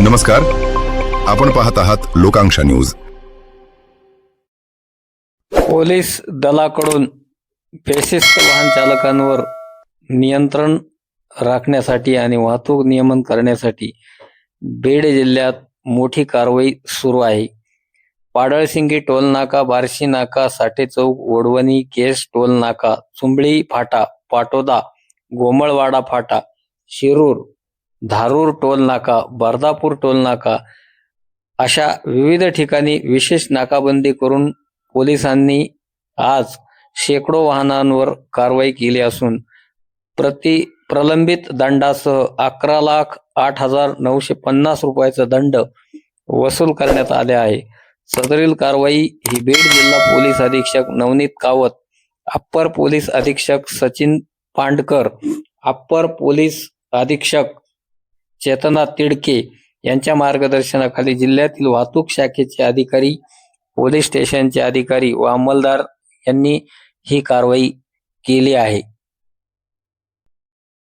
नमस्कार. आपण पाहत आहात लोकांक्षा न्यूज. पोलीस दलाकडून बेशिस्त वाहन चालकांवर नियंत्रण राखण्यासाठी आणि वाहतूक नियमन करण्यासाठी बीड जिल्ह्यात मोठी कारवाई सुरू आहे. पाडळसिंगी टोल नाका बार्शी नाका साठे चौक वडवणी केस टोल नाका चुंबळी फाटा पाटोदा गोमळवाडा फाटा शिरूर धारूर टोल नाका बर्दापूर टोल नाका अशा विविध ठिकाणी विशेष नाकाबंदी करून पोलिसांनी आज शेकडो वाहनांवर कारवाई केली असून प्रति प्रलंबित दंडासह अकरा लाख आठ हजार नऊशे पन्नास रुपयाचा दंड वसूल करण्यात आले आहे. सदरील कारवाई ही बीड जिल्हा पोलीस अधीक्षक नवनीत कावत अप्पर पोलीस अधीक्षक सचिन पांडकर अप्पर पोलीस अधीक्षक चेतना तिडके यांच्या मार्गदर्शनाखाली जिल्ह्यातील वाहतूक शाखेचे अधिकारी पोलीस स्टेशनचे अधिकारी व अंमलदार यांनी ही कारवाई केली आहे.